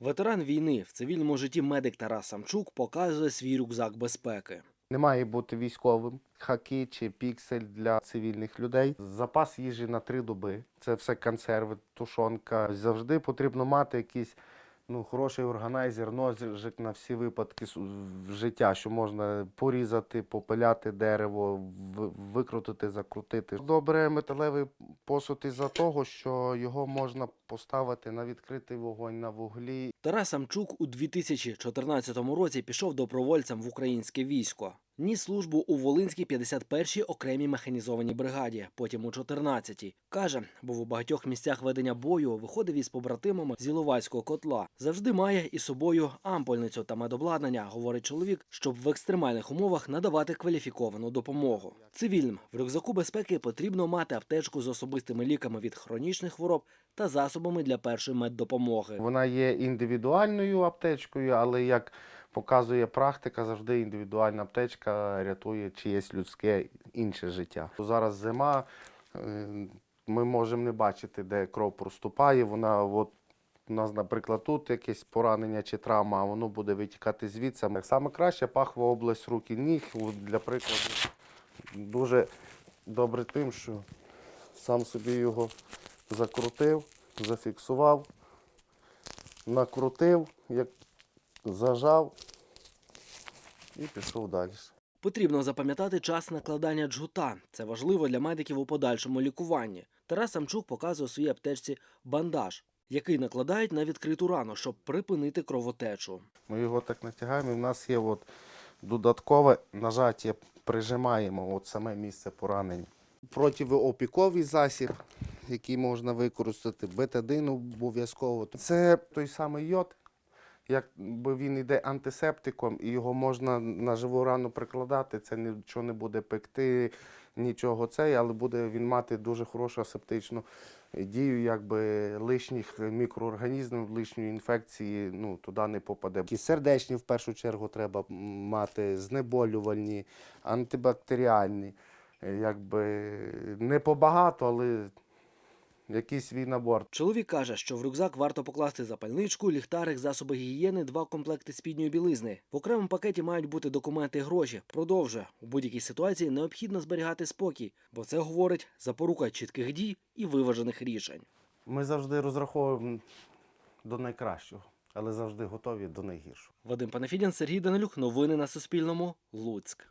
Ветеран війни в цивільному житті медик Тарас Самчук показує свій рюкзак безпеки. Не має бути військовим хаки чи піксель для цивільних людей. Запас їжі на три доби. Це все консерви, тушонка. Завжди потрібно мати якийсь ну, хороший органайзер, ножик на всі випадки життя, що можна порізати, попиляти дерево, викрутити, закрутити. Добре металевий посуд із-за того, що його можна поставити на відкритий вогонь на вуглі Тарас Самчук у 2014 році пішов добровольцем в українське військо. Ніс службу у Волинській 51-й окремій механізованій бригаді, потім у 14-й. Каже, був у багатьох місцях ведення бою, виходив із побратимами з Іловайського котла. Завжди має із собою ампольницю та медобладнання, говорить чоловік, щоб в екстремальних умовах надавати кваліфіковану допомогу. Цивільним в рюкзаку безпеки потрібно мати аптечку з особистими ліками від хронічних хвороб та засобами для першої меддопомоги. Вона є індивідуальною аптечкою, але як показує практика, завжди індивідуальна аптечка рятує чиєсь людське інше життя. Зараз зима, е, ми можемо не бачити, де кров проступає. Вона от у нас, наприклад, тут якесь поранення чи травма, а воно буде витікати звідси. Саме краще пахва область рук і ніг. Для прикладу, дуже добре тим, що сам собі його закрутив, зафіксував накрутив, як зажав і пішов далі. Потрібно запам'ятати час накладання джгута. Це важливо для медиків у подальшому лікуванні. Тарас Самчук показує у своїй аптечці бандаж, який накладають на відкриту рану, щоб припинити кровотечу. Ми його так натягаємо, і в нас є от додаткове нажаття, прижимаємо от саме місце поранення. Противоопіковий засіб, який можна використати, бетадин обов'язково. Це той самий йод, якби він йде антисептиком, і його можна на живу рану прикладати, це нічого не буде пекти, нічого цей, але буде він мати дуже хорошу асептичну дію, якби лишніх мікроорганізмів, лишньої інфекції ну, туди не попаде. І сердечні в першу чергу треба мати, знеболювальні, антибактеріальні. Якби не побагато, але якийсь свій набор. Чоловік каже, що в рюкзак варто покласти запальничку, ліхтарик, засоби гігієни, два комплекти спідньої білизни. В окремому пакеті мають бути документи і гроші. Продовжує у будь-якій ситуації необхідно зберігати спокій, бо це говорить запорука чітких дій і виважених рішень. Ми завжди розраховуємо до найкращого, але завжди готові до найгіршого. Вадим Панафідін, Сергій Данилюк. Новини на Суспільному. Луцьк.